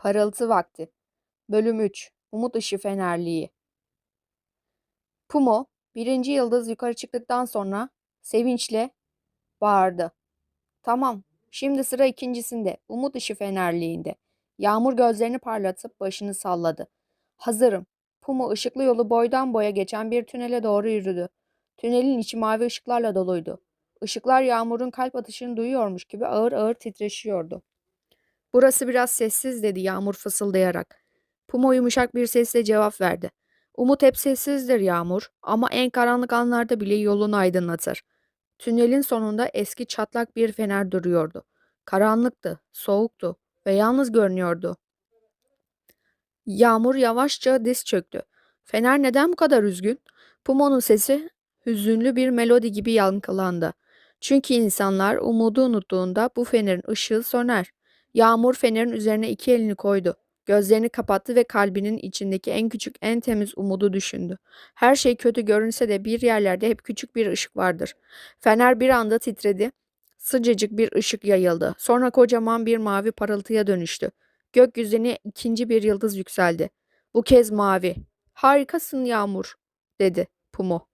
Parıltı vakti. Bölüm 3. Umut ışığı fenerliği. Pumo, birinci yıldız yukarı çıktıktan sonra sevinçle bağırdı. Tamam, şimdi sıra ikincisinde, umut ışığı fenerliğinde. Yağmur gözlerini parlatıp başını salladı. Hazırım. Pumo ışıklı yolu boydan boya geçen bir tünele doğru yürüdü. Tünelin içi mavi ışıklarla doluydu. Işıklar yağmurun kalp atışını duyuyormuş gibi ağır ağır titreşiyordu. Burası biraz sessiz dedi Yağmur fısıldayarak. Pumo yumuşak bir sesle cevap verdi. Umut hep sessizdir Yağmur ama en karanlık anlarda bile yolunu aydınlatır. Tünelin sonunda eski çatlak bir fener duruyordu. Karanlıktı, soğuktu ve yalnız görünüyordu. Yağmur yavaşça diz çöktü. Fener neden bu kadar üzgün? Pumo'nun sesi hüzünlü bir melodi gibi yankılandı. Çünkü insanlar umudu unuttuğunda bu fenerin ışığı söner. Yağmur fenerin üzerine iki elini koydu. Gözlerini kapattı ve kalbinin içindeki en küçük, en temiz umudu düşündü. Her şey kötü görünse de bir yerlerde hep küçük bir ışık vardır. Fener bir anda titredi. Sıcacık bir ışık yayıldı. Sonra kocaman bir mavi parıltıya dönüştü. Gökyüzüne ikinci bir yıldız yükseldi. Bu kez mavi. Harikasın Yağmur, dedi Pumo.